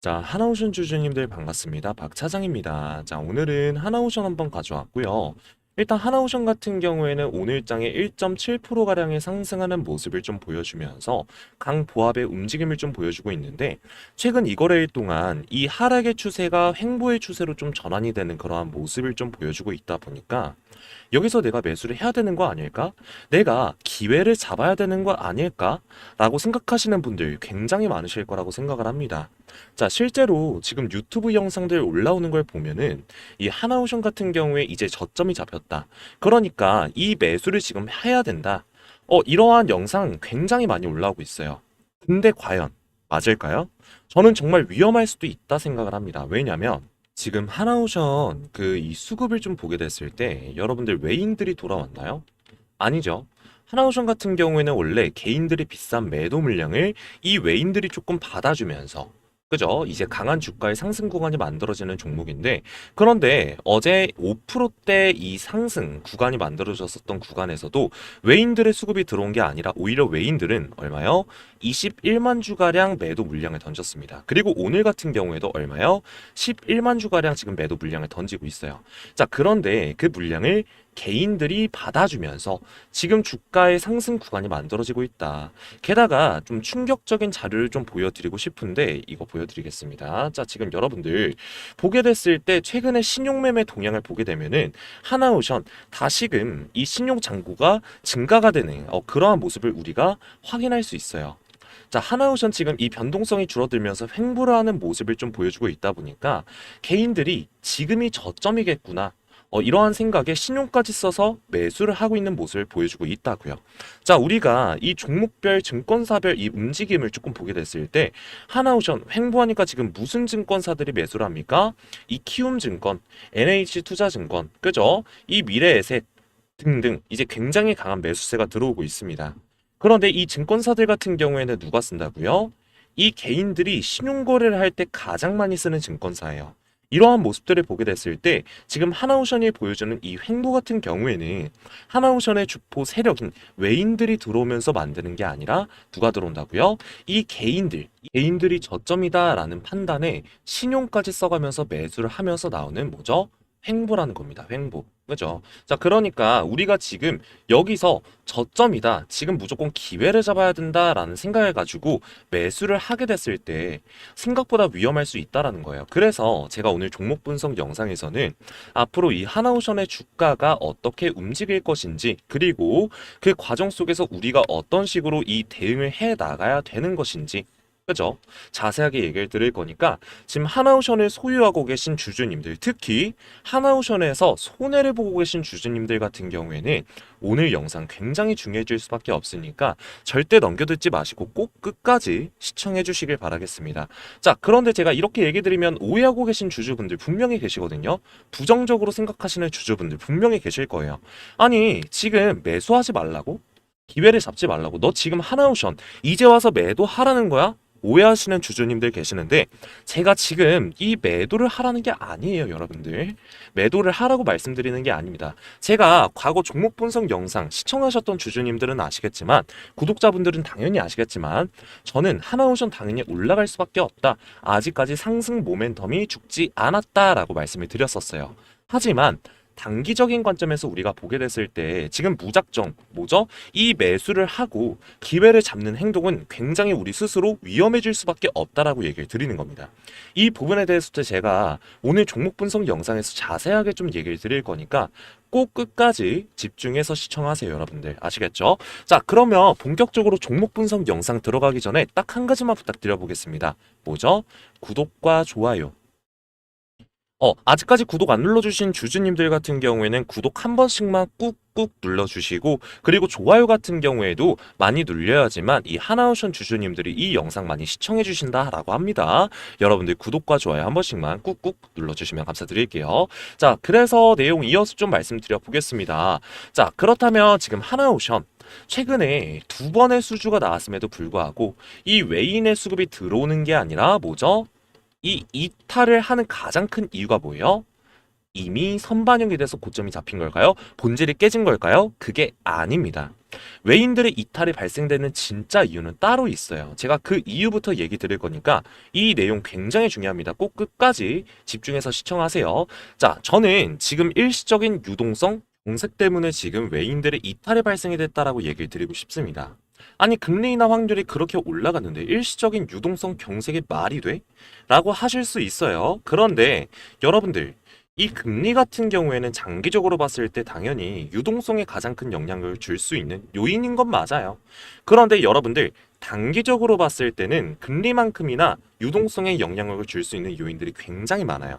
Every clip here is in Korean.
자, 하나오션 주주님들 반갑습니다. 박 차장입니다. 자, 오늘은 하나오션 한번 가져왔고요. 일단 하나오션 같은 경우에는 오늘장에 1.7%가량의 상승하는 모습을 좀 보여주면서 강보합의 움직임을 좀 보여주고 있는데 최근 이 거래일 동안 이 하락의 추세가 횡보의 추세로 좀 전환이 되는 그러한 모습을 좀 보여주고 있다 보니까 여기서 내가 매수를 해야 되는 거 아닐까? 내가 기회를 잡아야 되는 거 아닐까? 라고 생각하시는 분들 굉장히 많으실 거라고 생각을 합니다. 자, 실제로 지금 유튜브 영상들 올라오는 걸 보면은 이 하나오션 같은 경우에 이제 저점이 잡혔 다. 그러니까 이 매수를 지금 해야 된다. 어, 이러한 영상 굉장히 많이 올라오고 있어요. 근데 과연 맞을까요? 저는 정말 위험할 수도 있다 생각을 합니다. 왜냐면 지금 하나오션 그 이 수급을 좀 보게 됐을 때 여러분들 외인들이 돌아왔나요? 아니죠. 하나오션 같은 경우에는 원래 개인들이 비싼 매도 물량을 이 외인들이 조금 받아주면서 그죠? 이제 강한 주가의 상승 구간이 만들어지는 종목인데 그런데 어제 5%대 이 상승 구간이 만들어졌었던 구간에서도 외인들의 수급이 들어온 게 아니라 오히려 외인들은 얼마요? 21만 주가량 매도 물량을 던졌습니다. 그리고 오늘 같은 경우에도 얼마요? 11만 주가량 지금 매도 물량을 던지고 있어요. 자, 그런데 그 물량을 개인들이 받아주면서 지금 주가의 상승 구간이 만들어지고 있다. 게다가 좀 충격적인 자료를 좀 보여드리고 싶은데 이거 보여드리겠습니다. 자, 지금 여러분들 보게 됐을 때 최근에 신용매매 동향을 보게 되면은 하나오션 다시금 이 신용 잔고가 증가가 되는 어, 그러한 모습을 우리가 확인할 수 있어요. 자, 하나오션 지금 이 변동성이 줄어들면서 횡보를 하는 모습을 좀 보여주고 있다 보니까 개인들이 지금이 저점이겠구나. 어, 이러한 생각에 신용까지 써서 매수를 하고 있는 모습을 보여주고 있다고요. 자, 우리가 이 종목별 증권사별 이 움직임을 조금 보게 됐을 때 하나오션 횡보하니까 지금 무슨 증권사들이 매수를 합니까? 이 키움증권, NH투자증권, 그죠? 이 미래에셋 등등 이제 굉장히 강한 매수세가 들어오고 있습니다. 그런데 이 증권사들 같은 경우에는 누가 쓴다고요? 이 개인들이 신용거래를 할 때 가장 많이 쓰는 증권사예요. 이러한 모습들을 보게 됐을 때 지금 하나오션이 보여주는 이 횡보 같은 경우에는 하나오션의 주포 세력인 외인들이 들어오면서 만드는 게 아니라 누가 들어온다고요? 이 개인들, 이 개인들이 저점이다라는 판단에 신용까지 써가면서 매수를 하면서 나오는 뭐죠? 횡보라는 겁니다. 횡보. 그죠? 자, 그러니까 우리가 지금 여기서 저점이다. 지금 무조건 기회를 잡아야 된다라는 생각을 가지고 매수를 하게 됐을 때 생각보다 위험할 수 있다라는 거예요. 그래서 제가 오늘 종목 분석 영상에서는 앞으로 이 하나오션의 주가가 어떻게 움직일 것인지 그리고 그 과정 속에서 우리가 어떤 식으로 이 대응을 해 나가야 되는 것인지 그죠? 자세하게 얘기를 드릴 거니까 지금 하나오션을 소유하고 계신 주주님들 특히 하나오션에서 손해를 보고 계신 주주님들 같은 경우에는 오늘 영상 굉장히 중요해질 수밖에 없으니까 절대 넘겨듣지 마시고 꼭 끝까지 시청해 주시길 바라겠습니다. 자, 그런데 제가 이렇게 얘기 드리면 오해하고 계신 주주분들 분명히 계시거든요. 부정적으로 생각하시는 주주분들 분명히 계실 거예요. 아니, 지금 매수하지 말라고? 기회를 잡지 말라고. 너 지금 하나오션 이제 와서 매도하라는 거야? 오해하시는 주주님들 계시는데 제가 지금 이 매도를 하라는 게 아니에요, 여러분들. 매도를 하라고 말씀드리는 게 아닙니다. 제가 과거 종목 분석 영상 시청하셨던 주주님들은 아시겠지만 구독자분들은 당연히 아시겠지만 저는 하나오션 당연히 올라갈 수밖에 없다. 아직까지 상승 모멘텀이 죽지 않았다라고 말씀을 드렸었어요. 하지만 단기적인 관점에서 우리가 보게 됐을 때 지금 무작정 뭐죠? 이 매수를 하고 기회를 잡는 행동은 굉장히 우리 스스로 위험해질 수밖에 없다라고 얘기를 드리는 겁니다. 이 부분에 대해서도 제가 오늘 종목 분석 영상에서 자세하게 좀 얘기를 드릴 거니까 꼭 끝까지 집중해서 시청하세요, 여러분들. 아시겠죠? 자, 그러면 본격적으로 종목 분석 영상 들어가기 전에 딱 한 가지만 부탁드려 보겠습니다. 뭐죠? 구독과 좋아요. 어, 아직까지 구독 안 눌러주신 주주님들 같은 경우에는 구독 한 번씩만 꾹꾹 눌러주시고, 그리고 좋아요 같은 경우에도 많이 눌려야지만 이 하나오션 주주님들이 이 영상 많이 시청해주신다라고 합니다. 여러분들 구독과 좋아요 한 번씩만 꾹꾹 눌러주시면 감사드릴게요. 자, 그래서 내용 이어서 좀 말씀드려 보겠습니다. 자, 그렇다면 지금 하나오션, 최근에 두 번의 수주가 나왔음에도 불구하고 이 외인의 수급이 들어오는 게 아니라 뭐죠? 이 이탈을 하는 가장 큰 이유가 뭐예요? 이미 선반영이 돼서 고점이 잡힌 걸까요? 본질이 깨진 걸까요? 그게 아닙니다. 외인들의 이탈이 발생되는 진짜 이유는 따로 있어요. 제가 그 이유부터 얘기 드릴 거니까 이 내용 굉장히 중요합니다. 꼭 끝까지 집중해서 시청하세요. 자, 저는 지금 일시적인 유동성 공색 때문에 지금 외인들의 이탈이 발생이 됐다라고 얘기를 드리고 싶습니다. 아니 금리 인하 확률이 그렇게 올라갔는데 일시적인 유동성 경색이 말이 돼? 라고 하실 수 있어요. 그런데 여러분들 이 금리 같은 경우에는 장기적으로 봤을 때 당연히 유동성에 가장 큰 영향을 줄 수 있는 요인인 건 맞아요. 그런데 여러분들 단기적으로 봤을 때는 금리만큼이나 유동성에 영향을 줄 수 있는 요인들이 굉장히 많아요.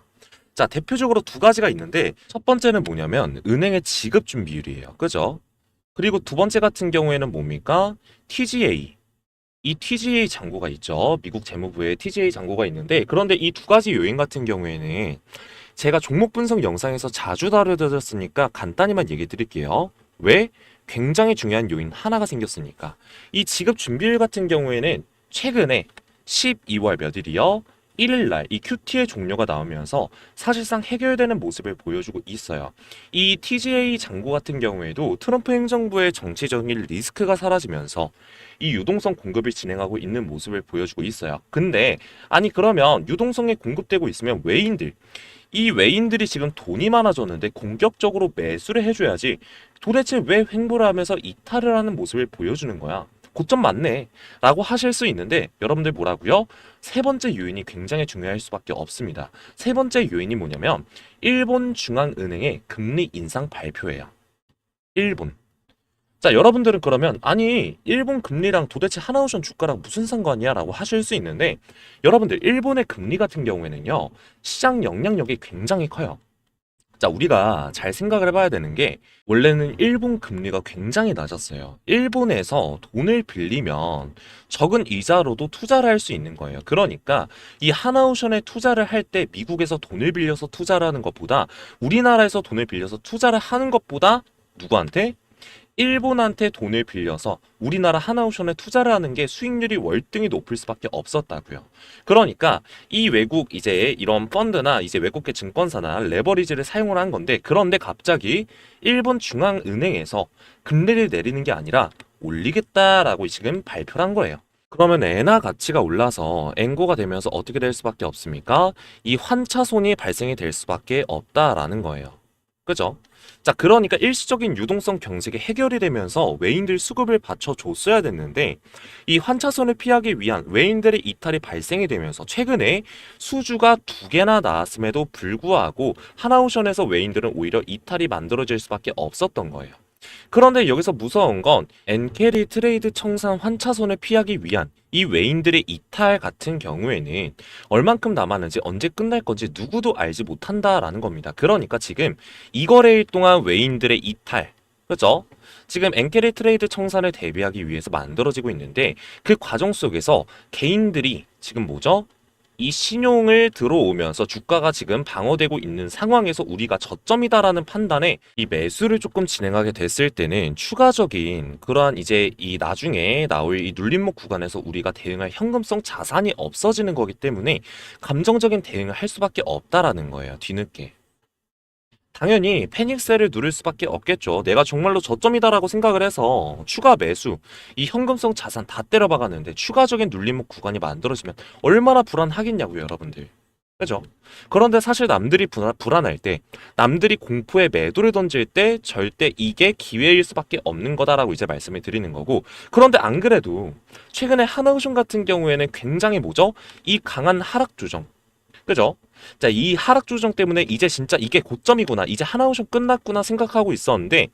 자, 대표적으로 두 가지가 있는데 첫 번째는 뭐냐면 은행의 지급 준비율이에요. 그죠? 그리고 두 번째 같은 경우에는 뭡니까? TGA. 이 TGA 잔고가 있죠. 미국 재무부에 TGA 잔고가 있는데 그런데 이 두 가지 요인 같은 경우에는 제가 종목 분석 영상에서 자주 다뤄드렸으니까 간단히만 얘기 드릴게요. 왜? 굉장히 중요한 요인 하나가 생겼으니까. 이 지급 준비율 같은 경우에는 최근에 12월 몇 일이요? 1일 날 이 QT의 종료가 나오면서 사실상 해결되는 모습을 보여주고 있어요. 이 TGA 장고 같은 경우에도 트럼프 행정부의 정치적인 리스크가 사라지면서 이 유동성 공급을 진행하고 있는 모습을 보여주고 있어요. 근데 아니 그러면 유동성이 공급되고 있으면 외인들 이 외인들이 지금 돈이 많아졌는데 공격적으로 매수를 해줘야지 도대체 왜 횡보를 하면서 이탈을 하는 모습을 보여주는 거야? 고점 맞네. 라고 하실 수 있는데 여러분들 뭐라고요? 세 번째 요인이 굉장히 중요할 수밖에 없습니다. 세 번째 요인이 뭐냐면 일본 중앙은행의 금리 인상 발표예요. 일본. 자, 여러분들은 그러면 아니, 일본 금리랑 도대체 하나오션 주가랑 무슨 상관이야? 라고 하실 수 있는데 여러분들 일본의 금리 같은 경우에는요. 시장 영향력이 굉장히 커요. 자, 우리가 잘 생각을 해봐야 되는 게 원래는 일본 금리가 굉장히 낮았어요. 일본에서 돈을 빌리면 적은 이자로도 투자를 할 수 있는 거예요. 그러니까 이 하나오션에 투자를 할 때 미국에서 돈을 빌려서 투자를 하는 것보다 우리나라에서 돈을 빌려서 투자를 하는 것보다 누구한테? 일본한테 돈을 빌려서 우리나라 하나오션에 투자를 하는 게 수익률이 월등히 높을 수밖에 없었다고요. 그러니까 이 외국 이제 이런 펀드나 이제 외국계 증권사나 레버리지를 사용을 한 건데 그런데 갑자기 일본 중앙은행에서 금리를 내리는 게 아니라 올리겠다라고 지금 발표를 한 거예요. 그러면 엔화 가치가 올라서 엔고가 되면서 어떻게 될 수밖에 없습니까? 이 환차손이 발생이 될 수밖에 없다라는 거예요. 그죠? 자, 그러니까 일시적인 유동성 경색이 해결이 되면서 외인들 수급을 받쳐줬어야 됐는데 이 환차손을 피하기 위한 외인들의 이탈이 발생이 되면서 최근에 수주가 두 개나 나왔음에도 불구하고 하나오션에서 외인들은 오히려 이탈이 만들어질 수밖에 없었던 거예요. 그런데 여기서 무서운 건 엔캐리 트레이드 청산 환차손을 피하기 위한 이 외인들의 이탈 같은 경우에는 얼만큼 남았는지 언제 끝날 건지 누구도 알지 못한다라는 겁니다. 그러니까 지금 이 거래일 동안 외인들의 이탈 그죠? 지금 엔캐리 트레이드 청산을 대비하기 위해서 만들어지고 있는데 그 과정 속에서 개인들이 지금 뭐죠? 이 신용을 들어오면서 주가가 지금 방어되고 있는 상황에서 우리가 저점이다라는 판단에 이 매수를 조금 진행하게 됐을 때는 추가적인 그러한 이제 이 나중에 나올 이 눌림목 구간에서 우리가 대응할 현금성 자산이 없어지는 거기 때문에 감정적인 대응을 할 수밖에 없다라는 거예요. 뒤늦게. 당연히 패닉셀을 누릴 수밖에 없겠죠. 내가 정말로 저점이다라고 생각을 해서 추가 매수, 이 현금성 자산 다 때려박았는데 추가적인 눌림목 구간이 만들어지면 얼마나 불안하겠냐고요, 여러분들. 그죠? 그런데 사실 남들이 불안, 불안할 때, 남들이 공포에 매도를 던질 때 절대 이게 기회일 수밖에 없는 거다라고 이제 말씀을 드리는 거고, 그런데 안 그래도 최근에 하나우션 같은 경우에는 굉장히 뭐죠? 이 강한 하락 조정. 그죠? 자, 이 하락 조정 때문에 이제 진짜 이게 고점이구나. 이제 하나오션 끝났구나 생각하고 있었는데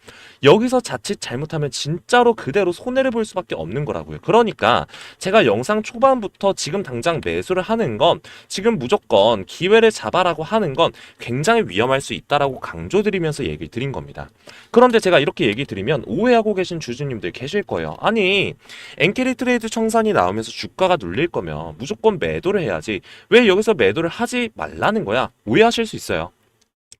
여기서 자칫 잘못하면 진짜로 그대로 손해를 볼 수밖에 없는 거라고요. 그러니까 제가 영상 초반부터 지금 당장 매수를 하는 건 지금 무조건 기회를 잡아라고 하는 건 굉장히 위험할 수 있다라고 강조드리면서 얘기를 드린 겁니다. 그런데 제가 이렇게 얘기 드리면 오해하고 계신 주주님들 계실 거예요. 아니, 엔캐리 트레이드 청산이 나오면서 주가가 눌릴 거면 무조건 매도를 해야지. 왜 여기서 매도를 하지 말라 는 거야? 오해하실 수 있어요.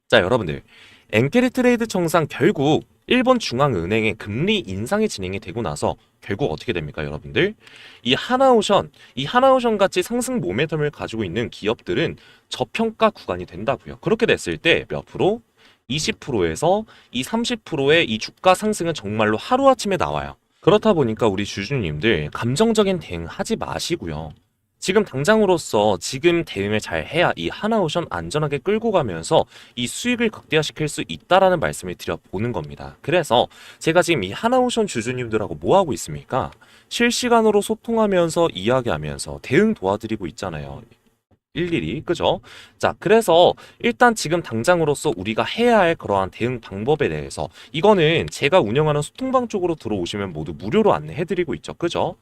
자, 여러분들. 엔캐리 트레이드 청산 결국 일본 중앙은행의 금리 인상이 진행이 되고 나서 결국 어떻게 됩니까, 여러분들? 이 하나오션, 이 하나오션 같이 상승 모멘텀을 가지고 있는 기업들은 저평가 구간이 된다고요. 그렇게 됐을 때 몇 프로? 20%에서 이 30%의 이 주가 상승은 정말로 하루아침에 나와요. 그렇다 보니까 우리 주주님들 감정적인 대응 하지 마시고요. 지금 당장으로서 지금 대응을 잘 해야 이 하나오션 안전하게 끌고 가면서 이 수익을 극대화시킬 수 있다라는 말씀을 드려보는 겁니다. 그래서 제가 지금 이 하나오션 주주님들하고 뭐 하고 있습니까? 실시간으로 소통하면서 이야기하면서 대응 도와드리고 있잖아요. 일일이 그죠? 자 그래서 일단 지금 당장으로서 우리가 해야 할 그러한 대응 방법에 대해서 이거는 제가 운영하는 소통방 쪽으로 들어오시면 모두 무료로 안내해드리고 있죠 그죠?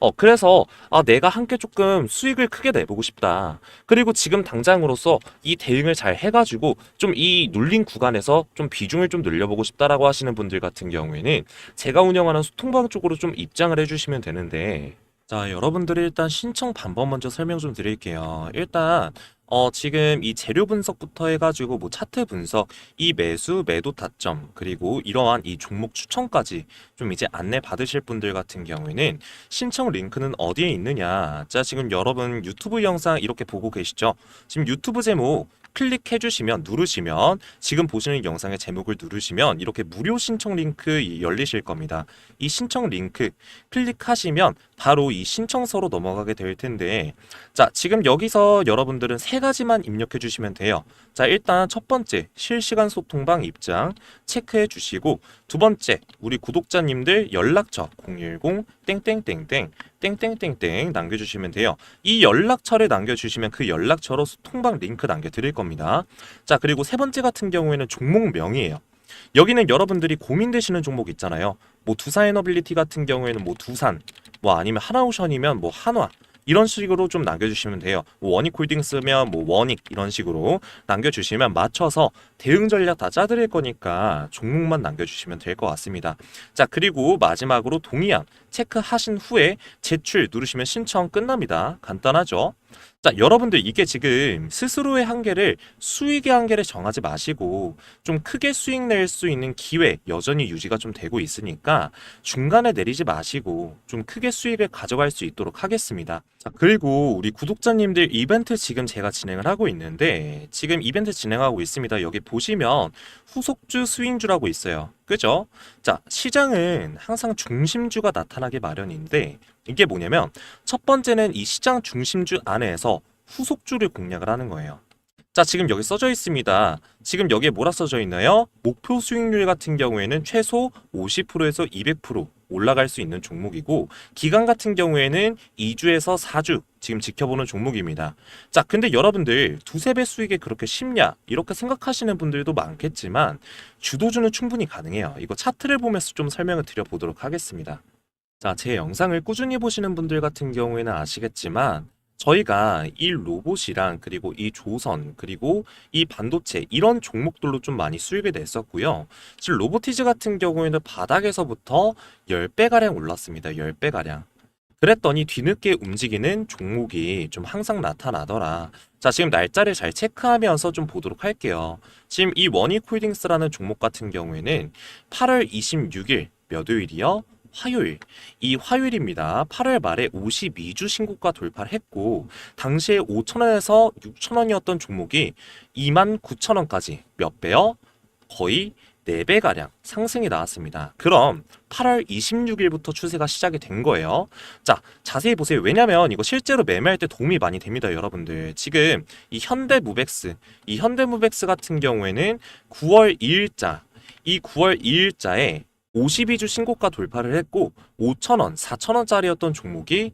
어 그래서 아 내가 함께 조금 수익을 크게 내보고 싶다 그리고 지금 당장으로서 이 대응을 잘 해가지고 좀 이 눌린 구간에서 좀 비중을 좀 늘려보고 싶다라고 하시는 분들 같은 경우에는 제가 운영하는 소통방 쪽으로 좀 입장을 해주시면 되는데 자, 여러분들이 일단 신청 방법 먼저 설명 좀 드릴게요. 일단 어, 지금 이 재료 분석부터 해가지고 뭐 차트 분석, 이 매수, 매도 타점, 그리고 이러한 이 종목 추천까지 좀 이제 안내 받으실 분들 같은 경우에는 신청 링크는 어디에 있느냐. 자, 지금 여러분 유튜브 영상 이렇게 보고 계시죠? 지금 유튜브 제목 클릭해 주시면 누르시면 지금 보시는 영상의 제목을 누르시면 이렇게 무료 신청 링크 열리실 겁니다. 이 신청 링크 클릭하시면 바로 이 신청서로 넘어가게 될 텐데 자, 지금 여기서 여러분들은 세 가지만 입력해 주시면 돼요. 자, 일단 첫 번째 실시간 소통방 입장 체크해 주시고 두 번째 우리 구독자님들 연락처 010 땡땡땡땡 땡땡땡땡 남겨주시면 돼요. 이 연락처를 남겨주시면 그 연락처로 소통방 링크 남겨드릴 겁니다. 자, 그리고 세 번째 같은 경우에는 종목명이에요. 여기는 여러분들이 고민되시는 종목 있잖아요. 뭐 두산에너빌리티 같은 경우에는 뭐 두산, 뭐 아니면 하나오션이면 뭐 한화, 이런 식으로 좀 남겨주시면 돼요. 뭐 원익 홀딩스면 뭐 원익 이런 식으로 남겨주시면 맞춰서 대응 전략 다 짜드릴 거니까 종목만 남겨주시면 될 것 같습니다. 자 그리고 마지막으로 동의안 체크하신 후에 제출 누르시면 신청 끝납니다. 간단하죠? 자, 여러분들 이게 지금 스스로의 한계를 수익의 한계를 정하지 마시고 좀 크게 수익 낼 수 있는 기회 여전히 유지가 좀 되고 있으니까 중간에 내리지 마시고 좀 크게 수익을 가져갈 수 있도록 하겠습니다. 자, 그리고 우리 구독자님들 이벤트 지금 제가 진행을 하고 있는데 지금 이벤트 진행하고 있습니다. 여기 보시면 후속주 스윙주라고 있어요. 그죠? 자, 시장은 항상 중심주가 나타나기 마련인데 이게 뭐냐면 첫 번째는 이 시장 중심주 안에서 후속주를 공략을 하는 거예요. 자, 지금 여기 써져 있습니다. 지금 여기에 뭐라 써져 있나요? 목표 수익률 같은 경우에는 최소 50%에서 200% 올라갈 수 있는 종목이고 기간 같은 경우에는 2주에서 4주 지금 지켜보는 종목입니다. 자, 근데 여러분들 두세 배 수익에 그렇게 쉽냐? 이렇게 생각하시는 분들도 많겠지만 주도주는 충분히 가능해요. 이거 차트를 보면서 좀 설명을 드려보도록 하겠습니다. 자, 제 영상을 꾸준히 보시는 분들 같은 경우에는 아시겠지만 저희가 이 로봇이랑 그리고 이 조선 그리고 이 반도체 이런 종목들로 좀 많이 수익을 냈었고요. 지금 로보티즈 같은 경우에는 바닥에서부터 10배가량 올랐습니다. 10배가량. 그랬더니 뒤늦게 움직이는 종목이 좀 항상 나타나더라. 자, 지금 날짜를 잘 체크하면서 좀 보도록 할게요. 지금 이 원익홀딩스라는 종목 같은 경우에는 8월 26일 몇 요일이요? 화요일. 이 화요일입니다. 8월 말에 52주 신고가 돌파를 했고 당시에 5천원에서 6천원이었던 종목이 2만 9천원까지 몇 배요? 거의 4배가량 상승이 나왔습니다. 그럼 8월 26일부터 추세가 시작이 된 거예요. 자, 자세히 보세요. 왜냐면 이거 실제로 매매할 때 도움이 많이 됩니다, 여러분들. 지금 이 현대무백스, 이 현대무백스 같은 경우에는 9월 2일자, 이 9월 2일자에 52주 신고가 돌파를 했고 5천원, 4천원짜리였던 종목이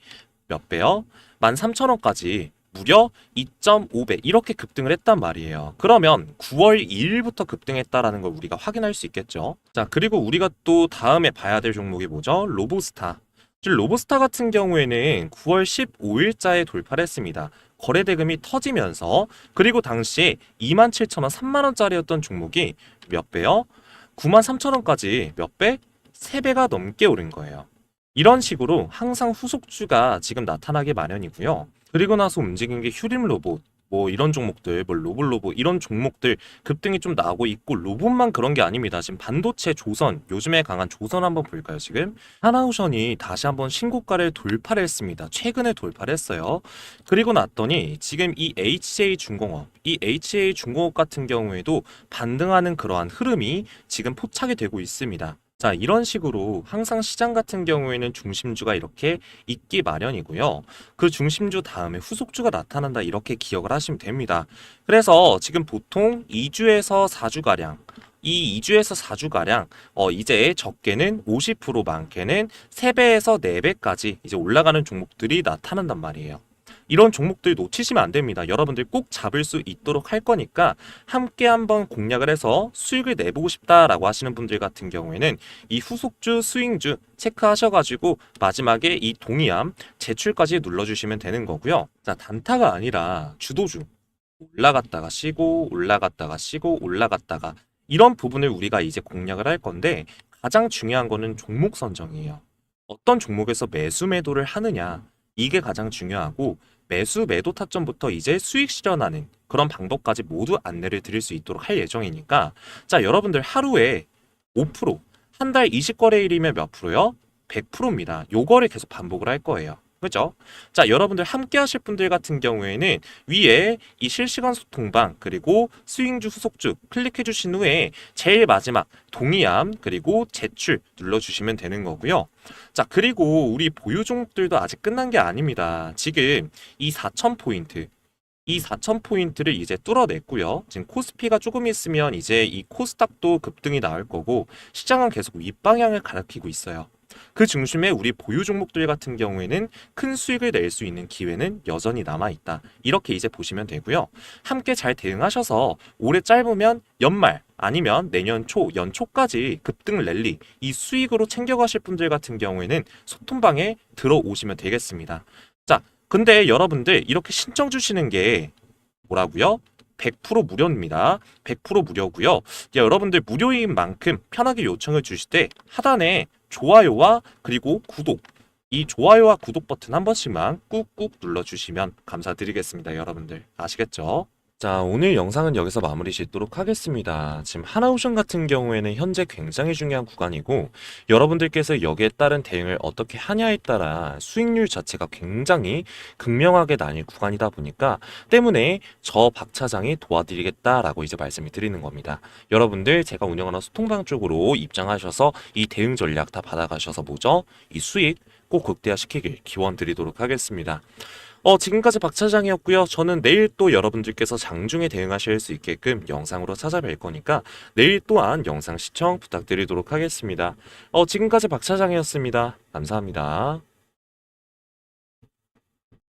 몇 배요? 13,000원까지 무려 2.5배 이렇게 급등을 했단 말이에요. 그러면 9월 2일부터 급등했다라는 걸 우리가 확인할 수 있겠죠. 자, 그리고 우리가 또 다음에 봐야 될 종목이 뭐죠? 로보스타. 로보스타 같은 경우에는 9월 15일자에 돌파를 했습니다. 거래 대금이 터지면서 그리고 당시에 27,000원, 3만 원짜리였던 종목이 몇 배요? 93,000원까지 몇 배? 3배가 넘게 오른 거예요. 이런 식으로 항상 후속주가 지금 나타나기 마련이고요. 그리고 나서 움직인 게 휴림 로봇, 뭐 이런 종목들, 뭐 로블로브 이런 종목들 급등이 좀 나오고 있고 로봇만 그런 게 아닙니다. 지금 반도체 조선 요즘에 강한 조선 한번 볼까요? 지금 하나오션이 다시 한번 신고가를 돌파를 했습니다. 최근에 돌파를 했어요. 그리고 났더니 지금 이 HJ 중공업, 이 HJ 중공업 같은 경우에도 반등하는 그러한 흐름이 지금 포착이 되고 있습니다. 자, 이런 식으로 항상 시장 같은 경우에는 중심주가 이렇게 있기 마련이고요. 그 중심주 다음에 후속주가 나타난다 이렇게 기억을 하시면 됩니다. 그래서 지금 보통 2주에서 4주가량 이 2주에서 4주가량 어 이제 적게는 50% 많게는 3배에서 4배까지 이제 올라가는 종목들이 나타난단 말이에요. 이런 종목들 놓치시면 안 됩니다. 여러분들 꼭 잡을 수 있도록 할 거니까 함께 한번 공략을 해서 수익을 내보고 싶다라고 하시는 분들 같은 경우에는 이 후속주, 스윙주 체크하셔가지고 마지막에 이 동의함 제출까지 눌러주시면 되는 거고요. 자, 단타가 아니라 주도주. 올라갔다가 쉬고, 올라갔다가 쉬고, 올라갔다가 이런 부분을 우리가 이제 공략을 할 건데 가장 중요한 거는 종목 선정이에요. 어떤 종목에서 매수 매도를 하느냐. 이게 가장 중요하고 매수 매도 타점부터 이제 수익 실현하는 그런 방법까지 모두 안내를 드릴 수 있도록 할 예정이니까 자 여러분들 하루에 5%, 한 달 20거래일이면 몇 프로요? 100%입니다. 요거를 계속 반복을 할 거예요. 그죠? 자, 여러분들 함께 하실 분들 같은 경우에는 위에 이 실시간 소통방 그리고 스윙주 후속주 클릭해 주신 후에 제일 마지막 동의함 그리고 제출 눌러 주시면 되는 거고요. 자, 그리고 우리 보유 종목들도 아직 끝난 게 아닙니다. 지금 이 4,000포인트 이 4,000포인트를 이제 뚫어냈고요. 지금 코스피가 조금 있으면 이제 이 코스닥도 급등이 나올 거고 시장은 계속 윗방향을 가리키고 있어요. 그 중심에 우리 보유 종목들 같은 경우에는 큰 수익을 낼 수 있는 기회는 여전히 남아 있다. 이렇게 이제 보시면 되고요. 함께 잘 대응하셔서 올해 짧으면 연말 아니면 내년 초, 연초까지 급등 랠리 이 수익으로 챙겨가실 분들 같은 경우에는 소통방에 들어오시면 되겠습니다. 자, 근데 여러분들 이렇게 신청 주시는 게 뭐라고요? 100% 무료입니다. 100% 무료고요. 야, 여러분들 무료인 만큼 편하게 요청을 주실 때 하단에 좋아요와 그리고 구독 이 좋아요와 구독 버튼 한 번씩만 꾹꾹 눌러주시면 감사드리겠습니다. 여러분들 아시겠죠? 자, 오늘 영상은 여기서 마무리 짓도록 하겠습니다. 지금 하나오션 같은 경우에는 현재 굉장히 중요한 구간이고 여러분들께서 여기에 따른 대응을 어떻게 하냐에 따라 수익률 자체가 굉장히 극명하게 나뉠 구간이다 보니까 때문에 저 박 차장이 도와드리겠다라고 이제 말씀을 드리는 겁니다. 여러분들 제가 운영하는 소통방 쪽으로 입장하셔서 이 대응 전략 다 받아가셔서 뭐죠? 이 수익 꼭 극대화시키길 기원 드리도록 하겠습니다. 어, 지금까지 박 차장이었고요. 저는 내일 또 여러분들께서 장중에 대응하실 수 있게끔 영상으로 찾아뵐 거니까 내일 또한 영상 시청 부탁드리도록 하겠습니다. 어, 지금까지 박 차장이었습니다. 감사합니다.